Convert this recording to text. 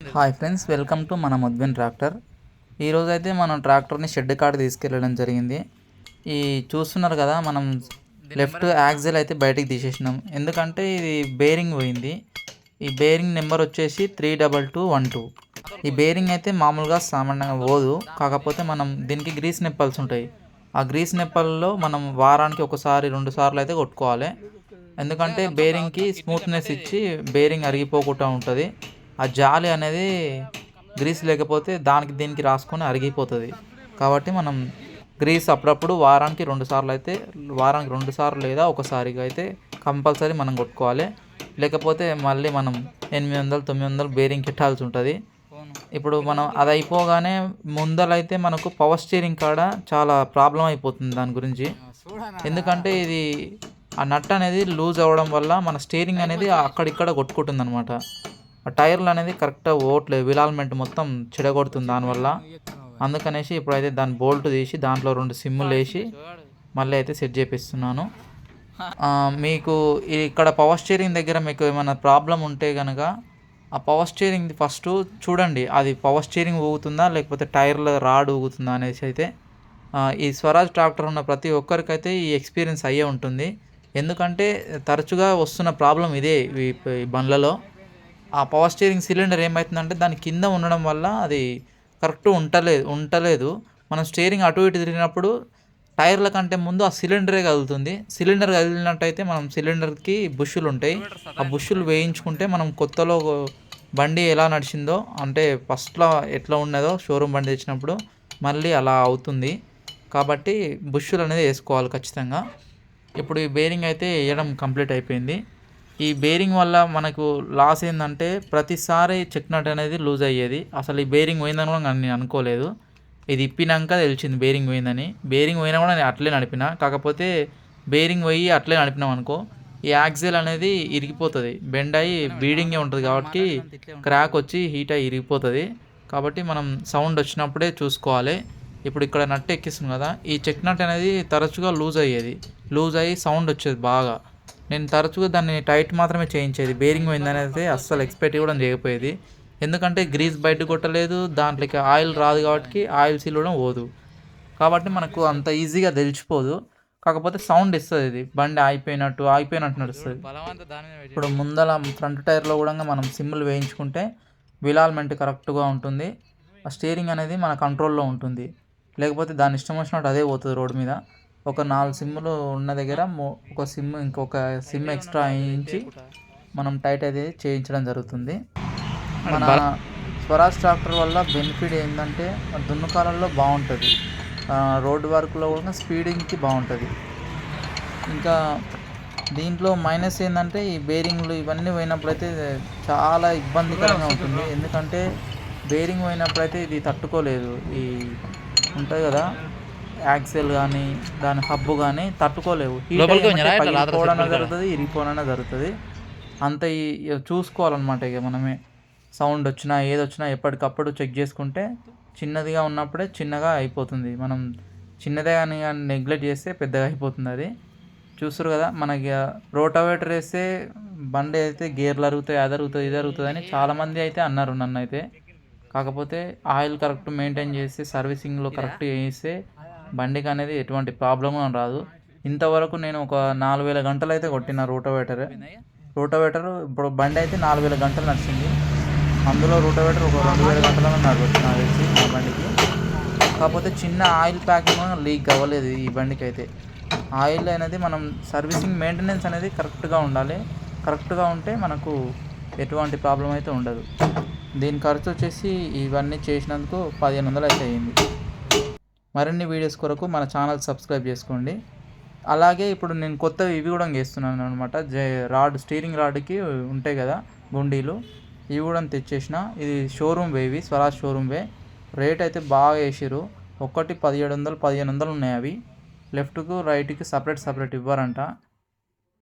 Hi friends welcome to మన ముద్విన్ tractor ఈరోజు అయితే మనం ట్రాక్టర్ని షెడ్ కాడ తీసుకెళ్ళడం జరిగింది. ఈ చూస్తున్నారు కదా మనం లెఫ్ట్ యాక్సిల్ అయితే బయటికి తీసేసినాం. ఎందుకంటే ఇది బేరింగ్ పోయింది. ఈ బేరింగ్ నెంబర్ వచ్చేసి three double two one two ఈ బేరింగ్ అయితే మామూలుగా సామాన్యంగా పోదు. కాకపోతే మనం దీనికి గ్రీస్ నెప్పల్స్ ఉంటాయి. ఆ గ్రీస్ నెప్పల్లో మనం వారానికి ఒకసారి రెండు సార్లు అయితే కొట్టుకోవాలి. ఎందుకంటే బేరింగ్కి స్మూత్నెస్ ఇచ్చి బేరింగ్ అరిగిపోకుండా ఉంటుంది. ఆ జాలి అనేది గ్రీస్ లేకపోతే దానికి దీనికి రాసుకొని అరిగిపోతుంది. కాబట్టి మనం గ్రీస్ అప్పుడప్పుడు వారానికి రెండు సార్లు అయితే వారానికి రెండు సార్లు లేదా ఒకసారిగా అయితే కంపల్సరీ మనం కొట్టుకోవాలి. లేకపోతే మళ్ళీ మనం ఎనిమిది వందలు తొమ్మిది వందలు బేరింగ్ పెట్టాల్సి ఉంటుంది. ఇప్పుడు మనం అది అయిపోగానే ముందలైతే మనకు పవర్ స్టీరింగ్ కాడ చాలా ప్రాబ్లం అయిపోతుంది దాని గురించి. ఎందుకంటే ఇది ఆ నట్ అనేది లూజ్ అవ్వడం వల్ల మన స్టీరింగ్ అనేది అక్కడిక్కడ కొట్టుకుంటుంది అనమాట టైర్లు అనేది కరెక్ట్గా ఓట్లేదు విలాల్మెంట్ మొత్తం చెడగొడుతుంది దానివల్ల. అందుకనేసి ఇప్పుడైతే దాని బోల్ట్ తీసి దాంట్లో రెండు సిమ్ములు వేసి మళ్ళీ అయితే సెట్ చేపిస్తున్నాను. మీకు ఇక్కడ పవర్ స్టీరింగ్ దగ్గర మీకు ఏమైనా ప్రాబ్లం ఉంటే కనుక ఆ పవర్ స్టీరింగ్ ఫస్ట్ చూడండి. అది పవర్ స్టీరింగ్ ఊగుతుందా లేకపోతే టైర్ల రాడ్ ఊగుతుందా అనేసి అయితే ఈ స్వరాజ్ ట్రాక్టర్ ఉన్న ప్రతి ఒక్కరికైతే ఈ ఎక్స్పీరియన్స్ అయ్యే ఉంటుంది. ఎందుకంటే తరచుగా వస్తున్న ప్రాబ్లం ఇదే ఈ బండ్లలో. ఆ పవర్ స్టీరింగ్ సిలిండర్ ఏమవుతుందంటే దాని కింద ఉండడం వల్ల అది కరెక్ట్ ఉంటలేదు ఉంటలేదు. మనం స్టీరింగ్ అటు ఇటు తిరిగినప్పుడు టైర్ల కంటే ముందు ఆ సిలిండరే కదులుతుంది. సిలిండర్ కదిలినట్టయితే మనం సిలిండర్కి బుష్లు ఉంటాయి. ఆ బుష్లు వేయించుకుంటే మనం కొత్తలో బండి ఎలా నడిచిందో అంటే ఫస్ట్లో ఎట్లా ఉన్నదో షోరూమ్ బండి తెచ్చినప్పుడు మళ్ళీ అలా అవుతుంది. కాబట్టి బుష్లు అనేది వేసుకోవాలి ఖచ్చితంగా. ఇప్పుడు ఈ బేరింగ్ అయితే వేయడం కంప్లీట్ అయిపోయింది. ఈ బేరింగ్ వల్ల మనకు లాస్ ఏంటంటే ప్రతిసారి చెక్ నట్ అనేది లూజ్ అయ్యేది. అసలు ఈ బేరింగ్ పోయిందని కూడా నేను అనుకోలేదు. ఇది ఇప్పినాక తెలిసింది బేరింగ్ పోయిందని. బేరింగ్ పోయినా కూడా నేను అట్లే నడిపిన. కాకపోతే బేరింగ్ పోయి అట్లే నడిపినాం అనుకో ఈ యాక్సిల్ అనేది ఇరిగిపోతుంది. బెండ్ అయ్యి బీడింగే ఉంటుంది కాబట్టి క్రాక్ వచ్చి హీట్ అయ్యి ఇరిగిపోతుంది. కాబట్టి మనం సౌండ్ వచ్చినప్పుడే చూసుకోవాలి. ఇప్పుడు ఇక్కడ నట్ ఎక్కిస్తుంది కదా ఈ చెక్ నట్ అనేది తరచుగా లూజ్ అయ్యేది. లూజ్ అయ్యి సౌండ్ వచ్చేది బాగా. నేను తరచుగా దాన్ని టైట్ మాత్రమే చేయించేది. బేరింగ్ పోయిందనేది అస్సలు ఎక్స్పెక్ట్ కూడా చేయకపోయేది. ఎందుకంటే గ్రీస్ బయట కొట్టలేదు దాంట్లోకి ఆయిల్ రాదు కాబట్టి ఆయిల్ సీల్ కూడా పోదు. కాబట్టి మనకు అంత ఈజీగా తెలిసిపోదు. కాకపోతే సౌండ్ ఇస్తుంది ఇది. బండి ఆగిపోయినట్టు ఆగిపోయినట్టు నడుస్తుంది. ఇప్పుడు ముందల ఫ్రంట్ టైర్లో కూడా మనం సిమ్ములు వేయించుకుంటే విలాల్మెంట్ కరెక్ట్గా ఉంటుంది. ఆ స్టీరింగ్ అనేది మన కంట్రోల్లో ఉంటుంది. లేకపోతే దాని ఇష్టం వచ్చినట్టు అదే పోతుంది రోడ్డు మీద. ఒక నాలుగు సిమ్లు ఉన్న దగ్గర ఒక సిమ్ ఇంకొక సిమ్ ఎక్స్ట్రా వేయించి మనం టైట్ అయితే చేయించడం జరుగుతుంది. మన స్వరాజ్ ట్రాక్టర్ వల్ల బెనిఫిట్ ఏంటంటే దున్నుకాలంలో బాగుంటుంది. రోడ్డు వర్క్లో కూడా స్పీడింగ్కి బాగుంటుంది. ఇంకా దీంట్లో మైనస్ ఏంటంటే ఈ బేరింగ్లు ఇవన్నీ పోయినప్పుడైతే చాలా ఇబ్బందికరంగా ఉంటుంది. ఎందుకంటే బేరింగ్ పోయినప్పుడైతే ఇది తట్టుకోలేదు. ఈ ఉంటుంది కదా? యాక్సెల్ కానీ దాని హబ్బు కానీ తట్టుకోలేవు. పగిలిపోవడం జరుగుతుంది ఇరిగిపోవడం జరుగుతుంది. అంత చూసుకోవాలన్నమాట ఇక మనమే. సౌండ్ వచ్చినా ఏది వచ్చినా ఎప్పటికప్పుడు చెక్ చేసుకుంటే చిన్నదిగా ఉన్నప్పుడే చిన్నగా అయిపోతుంది. మనం చిన్నదే కానీ కానీ నెగ్లెక్ట్ చేస్తే పెద్దగా అయిపోతుంది అది. చూస్తారు కదా మనకి రోటావేటర్ వేస్తే బండి అయితే గేర్లు అరుగుతాయి అది అరుగుతుంది ఇది అరుగుతుంది అని చాలామంది అయితే అన్నారు నన్ను అయితే కాకపోతే ఆయిల్ కరెక్ట్ మెయింటైన్ చేస్తే సర్వీసింగ్లో కరెక్ట్ చేస్తే బండికి అనేది ఎటువంటి ప్రాబ్లము రాదు. ఇంతవరకు నేను ఒక నాలుగు వేల గంటలు అయితే కొట్టిన రోటోవేటర్. రోటోవేటర్ ఇప్పుడు బండి అయితే నాలుగు వేల గంటలు నడిచింది. అందులో రోటోవేటర్ ఒక రెండు వేల గంటలను నడవచ్చు తెలిసి బండికి. కాకపోతే చిన్న ఆయిల్ ప్యాకింగ్ లీక్ అవ్వలేదు ఈ బండికి అయితే ఆయిల్ అనేది మనం సర్వీసింగ్ మెయింటెనెన్స్ అనేది కరెక్ట్గా ఉండాలి. కరెక్ట్గా ఉంటే మనకు ఎటువంటి ప్రాబ్లం అయితే ఉండదు. దీని ఖర్చు వచ్చేసి ఇవన్నీ చేసినందుకు పదిహేను వందలు అయితే అయ్యింది మరిన్ని వీడియోస్ కొరకు మన ఛానల్ సబ్స్క్రైబ్ చేసుకోండి. అలాగే ఇప్పుడు నేను కొత్తవి ఇవి కూడా చేస్తున్నాను అనమాట జే రాడ్ స్టీరింగ్ రాడ్కి ఉంటాయి కదా గుండీలు. ఇవి కూడా తెచ్చేసిన. ఇది షోరూమ్ వే ఇవి స్వరాజ్ షోరూమ్ వే. రేట్ అయితే బాగా వేసిరు ఒక్కటి పదిహేడు వందలు పదిహేను వందలు ఉన్నాయి అవి. లెఫ్ట్కు రైట్కి సపరేట్ సపరేట్ ఇవ్వరంట.